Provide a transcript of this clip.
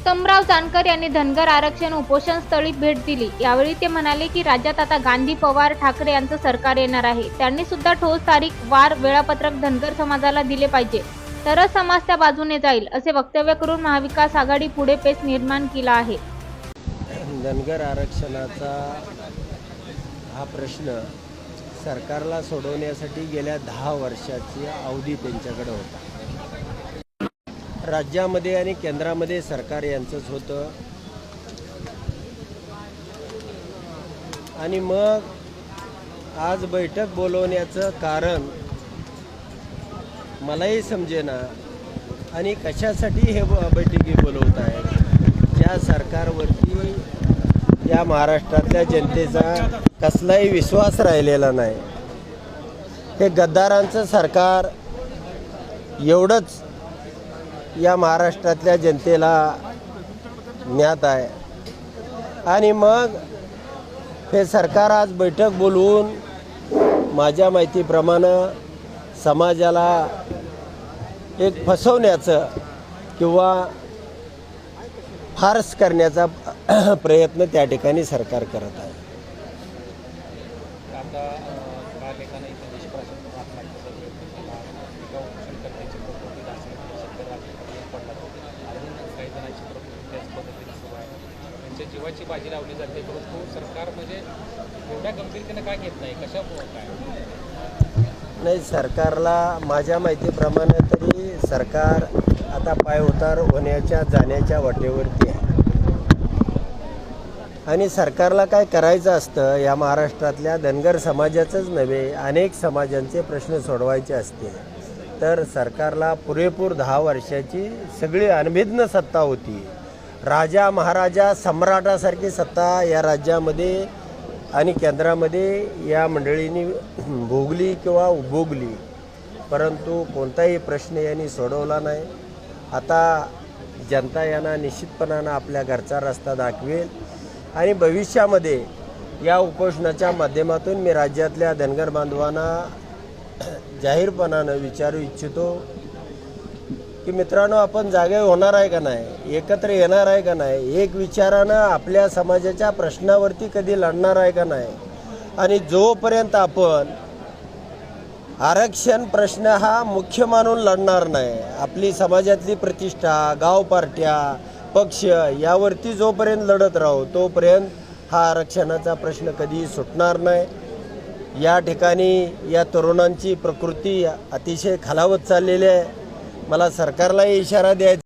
उत्तमराव जानकर यांनी धनगर आरक्षण उपोषण स्थळी भेट दिली. यावेळी ते म्हणाले की राज्यात आता गांधी पवार ठाकरे यांचं सरकार येणार आहे. त्यांनी सुद्धा ठोस तारीख वार वेळापत्रक धनगर समाजाला दिले पाहिजे. तरच समाज त्या बाजूने जाईल असे वक्तव्य करून महाविकास आघाडी पुढे पेच निर्माण केला आहे. धनगर आरक्षणाचा हा प्रश्न सरकारला सोडवण्यासाठी गेल्या दहा वर्षाची अवधी त्यांच्याकडे होता. राज्यामध्ये आणि केंद्रामध्ये सरकार यांचंच होतं. आणि मग आज बैठक बोलवण्याचं कारण मलाही समजेना. आणि कशासाठी हे बैठकी बोलवत आहेत? ज्या सरकारवरती या महाराष्ट्रातल्या जनतेचा कसलाही विश्वास राहिलेला नाही. हे गद्दारांचं सरकार एवढंच या महाराष्ट्रातल्या जनतेला ज्ञात आहे. आणि मग हे सरकार आज बैठक बोलवून माझ्या माहितीप्रमाणे समाजाला एक फसवण्याचं किंवा फारस करण्याचा प्रयत्न त्या ठिकाणी सरकार करत आहे. जीवाची बाजी लावली जाते. परंतु सरकार म्हणजे एवढ्या गंभीरतेनं काय घेत नाही? कशामुळं काय? नाही सरकारला माझ्या माहितीप्रमाणे तरी सरकार आता पाय उतार होण्याच्या जाण्याच्या वाटेवरती आहे. आणि सरकारला काय करायचं असतं? या महाराष्ट्रातल्या धनगर समाजाचंच नव्हे अनेक समाजांचे प्रश्न सोडवायचे असते तर सरकारला पुरेपूर दहा वर्षाची सगळी अनभिज्ञ सत्ता होती. राजा महाराजा सम्राटासारखी सत्ता या राज्यामध्ये आणि केंद्रामध्ये या मंडळींनी भोगली किंवा उपभोगली. परंतु कोणताही प्रश्न यांनी सोडवला नाही. आता जनता यांना निश्चितपणानं आपल्या घरचा रस्ता दाखवेल आणि भविष्यामध्ये या उपोषणाच्या माध्यमातून मी राज्यातल्या धनगर बांधवांना जाहीरपणानं विचारू इच्छितो. की मित्रांनो आपण जागे होणार आहे का नाही? एकत्र येणार आहे का नाही? एक विचारानं आपल्या समाजाच्या प्रश्नावरती कधी लढणार आहे का नाही? आणि जोपर्यंत आपण आरक्षण प्रश्न हा मुख्य मानून लढणार नाही आपली समाजातली प्रतिष्ठा गाव पार्ट्या पक्ष यावरती जोपर्यंत लढत राहू तोपर्यंत हा आरक्षणाचा प्रश्न कधी सुटणार नाही. या ठिकाणी या तरुणांची प्रकृती अतिशय खालावत चाललेली आहे. मला सरकारलाही इशारा द्यायचा